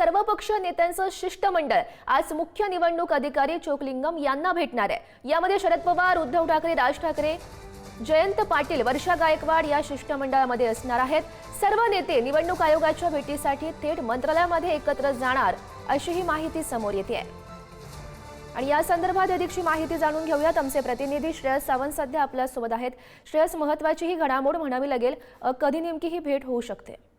सर्वपक्षीय नेत्यांचं शिष्टमंडळ आज मुख्य निवडणूक अधिकारी चोकलिंगम यांना भेटणार आहे. यामध्ये शरद पवार उद्धव ठाकरे राज ठाकरे जयंत पाटील वर्षा गायकवाड या शिष्टमंडळामध्ये असणार आहेत. सर्व नेते निवडणूक आयोगाच्या भेटीसाठी थेट मंत्रालयामध्ये एकत्र जाणार अशी ही माहिती समोर येते आहे. आणि या संदर्भात अधिकची माहिती जाणून घेऊयात. आमचे प्रतिनिधी श्रेयस सावंत सध्या आपल्यासोबत आहेत. श्रेयस महत्वाची ही घडामोड म्हणावी लागेल. कधी नेमकी ही भेट होऊ शकते?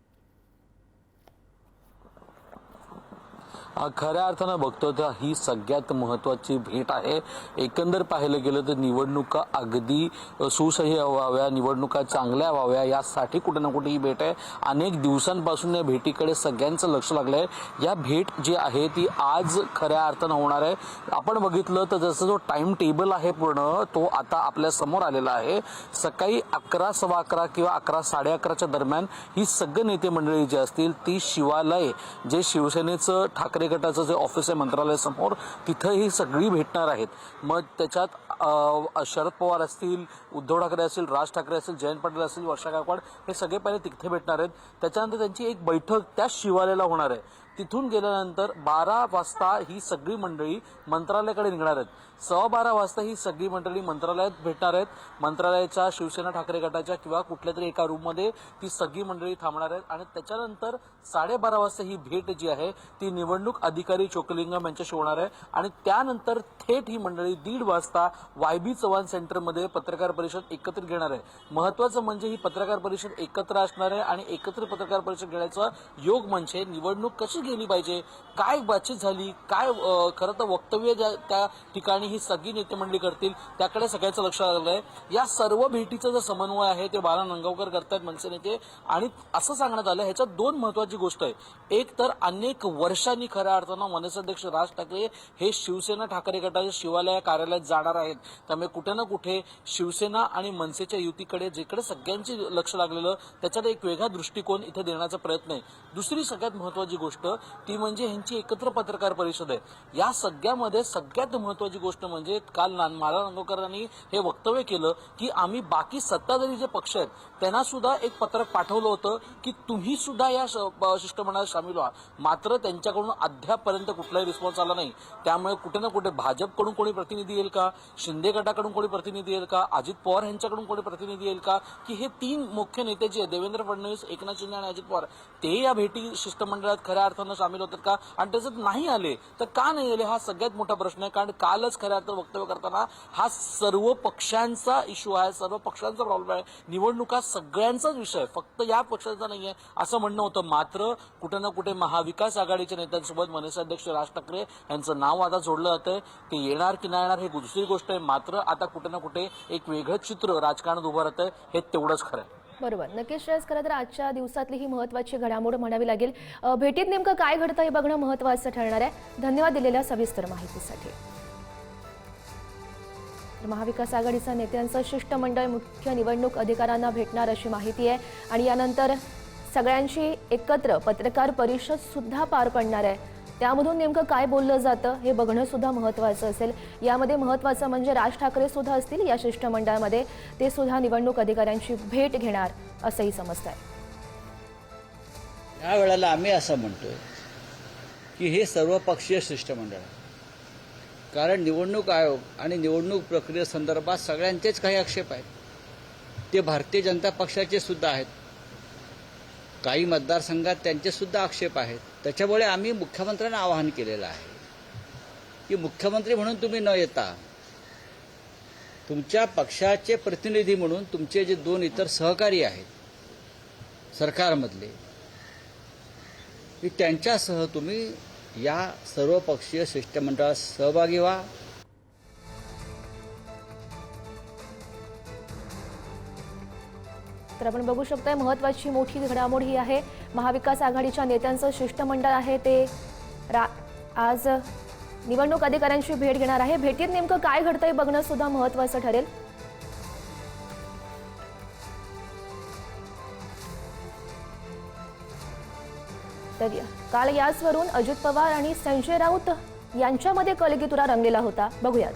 खऱ्या अर्थानं बघतो तर ही सगळ्यात महत्त्वाची भेट आहे. एकंदर पाहिलं गेलं तर निवडणुका अगदी सुसह्य व्हाव्या निवडणुका चांगल्या व्हाव्या यासाठी कुठे ना कुठे ही भेट आहे. अनेक दिवसांपासून या भेटीकडे सगळ्यांचं लक्ष लागलं आहे या भेट जी आहे ती आज खऱ्या अर्थानं होणार आहे. आपण बघितलं तर जसं जो टाइम टेबल आहे पूर्ण तो आता आपल्यासमोर आलेला आहे. सकाळी अकरा सव्वा अकरा किंवा अकरा साडे अकराच्या दरम्यान ही सगळं नेते मंडळी जी असतील ती शिवालय जे शिवसेनेचं ठाकरे गटाचं जे ऑफिस आहे मंत्रालयासमोर तिथं ही सगळी भेटणार आहेत. मग त्याच्यात शरद पवार असतील उद्धव ठाकरे असतील राज ठाकरे असतील जयंत पाटील असतील वर्षा गायकवाड हे सगळे पहिले तिथे भेटणार आहेत. त्याच्यानंतर त्यांची एक बैठक त्या शिवालयाला होणार आहे. तिथून गेल्यानंतर बारा वाजता ही सगळी मंडळी मंत्रालयाकडे निघणार आहेत. सव्वा बारा वाजता ही सगळी मंडळी मंत्रालयात भेटणार आहेत. मंत्रालयाच्या शिवसेना ठाकरे गटाच्या किंवा कुठल्या तरी एका रूममध्ये ती सगळी मंडळी थांबणार आहेत. आणि त्याच्यानंतर साडेबारा वाजता ही भेट जी आहे ती निवडणूक अधिकारी चोकलिंगम यांच्याशी होणार आहे. आणि त्यानंतर थेट ही मंडळी दीड वाजता वाय बी चव्हाण सेंटरमध्ये पत्रकार परिषद एकत्रित घेणार आहे. महत्वाचं म्हणजे ही पत्रकार परिषद एकत्र असणार आहे आणि एकत्र पत्रकार परिषद घेण्याचा योग म्हणजे निवडणूक कशी गेली पाहिजे. काय बातचीत झाली? काय खरं तर वक्तव्य ज्या- त्या ठिकाणी ही सगळी नेतेमंडळी करतील त्याकडे सगळ्याचं लक्ष लागलं आहे या सर्व भेटीचं जो समन्वय आहे ते बाला नंगावकर करतायत मनसे नेते. आणि असं सांगण्यात आलं ह्याच्यात दोन महत्वाची गोष्ट आहे. एक तर अनेक वर्षांनी खऱ्या अर्थानं मनसे अध्यक्ष राज ठाकरे हे शिवसेना ठाकरे गटाच्या शिवालय कार्यालयात जाणार आहेत. त्यामुळे कुठे ना कुठे शिवसेना आणि मनसेच्या युतीकडे जिकडे सगळ्यांची लक्ष लागलेलं त्याच्यात एक वेगळा दृष्टिकोन इथे देण्याचा प्रयत्न आहे. दुसरी सगळ्यात महत्वाची गोष्ट ती म्हणजे ह्यांची एकत्र पत्रकार परिषद आहे. या सगळ्यामध्ये सगळ्यात महत्वाची गोष्ट म्हणजे काल माला नांदोकरांनी हे वक्तव्य केलं की आम्ही बाकी सत्ताधारी जे पक्ष आहेत त्यांना सुद्धा एक पत्रक पाठवलं होतं की तुम्ही सुद्धा या शिष्टमंडळात सामील व्हा. मात्र त्यांच्याकडून अद्यापपर्यंत कुठलाही रिस्पॉन्स आला नाही. त्यामुळे कुठे ना कुठे भाजपकडून कोणी प्रतिनिधी येईल का? शिंदे गटाकडून कोणी प्रतिनिधी येईल का? अजित पवार यांच्याकडून कोणी प्रतिनिधी येईल का? की हे तीन मुख्य नेते जे आहेत, देवेंद्र फडणवीस एकनाथ शिंदे आणि अजित पवार ते या भेटी शिष्टमंडळात खऱ्या अर्थानं सामील होतात का? आणि त्याच्यात नाही आले तर का नाही आले? हा सगळ्यात मोठा प्रश्न आहे. कारण कालच खऱ्या तर वक्तव्य करताना हा सर्व पक्षांचा इश्यू आहे सर्व पक्षांचा प्रॉब्लेम आहे. निवडणुका सगळ्यांचाच विषय फक्त या पक्षाचा नाही आहे असं म्हणणं होतं. मात्र कुठे ना कुठे महाविकास आघाडीच्या नेत्यांसोबत मनसे अध्यक्ष राज ठाकरे यांचं नाव आता जोडलं जातंय. ते येणार की नाही येणार हे दुसरी गोष्ट आहे. मात्र आता कुठे ना कुठे एक वेगळं चित्र राजकारणात उभं राहतंय हे तेवढंच खरं आहे. बरोबर. नक्कीच श्रेयस खरं तर आजच्या दिवसातली ही महत्वाची घडामोड म्हणावी लागेल. भेटीत नेमकं काय घडतं हे बघणं महत्वाचं ठरणार आहे. धन्यवाद दिलेल्या सविस्तर माहितीसाठी. महाविकास आघाडीचा नेत्यांचं शिष्टमंडळ मुख्य निवडणूक अधिकाऱ्यांना भेटणार अशी माहिती आहे. आणि यानंतर सगळ्यांशी एकत्र पत्रकार परिषद सुद्धा पार पडणार आहे. त्यामधून नेमकं काय बोललं जातं हे बघणं सुद्धा महत्त्वाचं असेल. यामध्ये महत्त्वाचं म्हणजे राज ठाकरे सुद्धा असतील या शिष्टमंडळामध्ये. ते सुद्धा निवडणूक अधिकाऱ्यांची भेट घेणार असंही समजत आहे या वेळेला आम्ही असं म्हणतोय की हे सर्वपक्षीय शिष्टमंडळ. आहे कारण निवडणूक आयोग आणि निवडणूक प्रक्रियेसंदर्भात सगळ्यांचेच काही आक्षेप आहेत. ते भारतीय जनता पक्षाचे सुद्धा आहेत. काही मतदारसंघात त्यांचेसुद्धा आक्षेप आहेत. त्याच्यामुळे आम्ही मुख्यमंत्र्यांना आवाहन केलेलं आहे. की मुख्यमंत्री म्हणून तुम्ही न येता तुमच्या पक्षाचे प्रतिनिधी म्हणून तुमचे जे दोन इतर सहकारी आहेत सरकारमधले की त्यांच्यासह तुम्ही या सर्वपक्षीय शिष्टमंडळात सहभागी व्हा. तर आपण बघू शकतोय महत्वाची मोठी घडामोड ही आहे. महाविकास आघाडीच्या नेत्यांचं शिष्टमंडळ आहे ते. रा आज निवडणूक अधिकाऱ्यांची भेट घेणार आहे. भेटीत नेमकं काय घडतंय बघणं सुद्धा महत्वाचं ठरेल. तर काल याचवरून अजित पवार आणि संजय राऊत यांच्यामध्ये कलगीतुरा रंगलेला होता. बघूयात.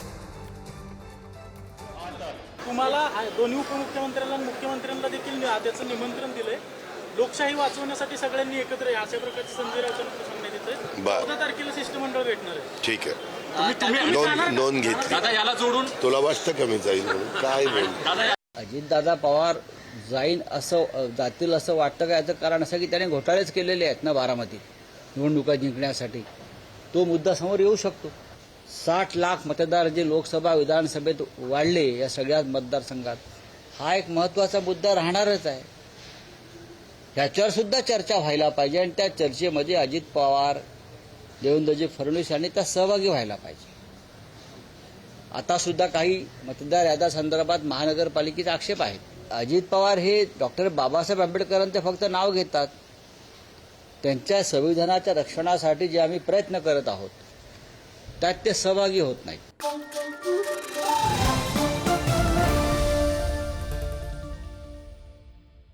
तुम्हाला दोन्ही उपमुख्यमंत्र्यांना आणि मुख्यमंत्र्यांना देखील त्याचं निमंत्रण दिलंय. लोकशाही वाचवण्यासाठी सगळ्यांनी एकत्र या. अशा प्रकारची संजय राऊतांकडे सांगण्यात येतंय. बर. चौदा तारखेला शिष्टमंडळ भेटणार आहे. ठीक आहे. तुम्ही तुम्ही नोंद? नोंद घेतली. दादा याला जोडून. तुला वाटतं कमी जाईल म्हणून. काय बोल? दादा अजितदादा पवार जाईन असं जातील असं वाटतं का? याचं कारण असं की त्याने घोटाळेच केलेले आहेत ना बारामतीत निवडणुका जिंकण्यासाठी. तो मुद्दा समोर येऊ शकतो. साठ लाख मतदार जे लोकसभा विधानसभेत वाढले या सगळ्या मतदारसंघात हा एक महत्त्वाचा मुद्दा राहणारच आहे. ह्याच्यावर सुद्धा चर्चा व्हायला पाहिजे आणि त्या चर्चेमध्ये अजित पवार देवेंद्रजी फडणवीस यांनी त्या सहभागी व्हायला पाहिजे. आता सुद्धा काही मतदार याद्या संदर्भात महानगरपालिकेचे आक्षेप आहेत. अजित पवार हे डॉक्टर बाबासाहेब आंबेडकरांचे फक्त नाव घेतात. त्यांच्या संविधानाच्या रक्षणासाठी जे आम्ही प्रयत्न करत आहोत त्यात ते सहभागी होत नाहीत.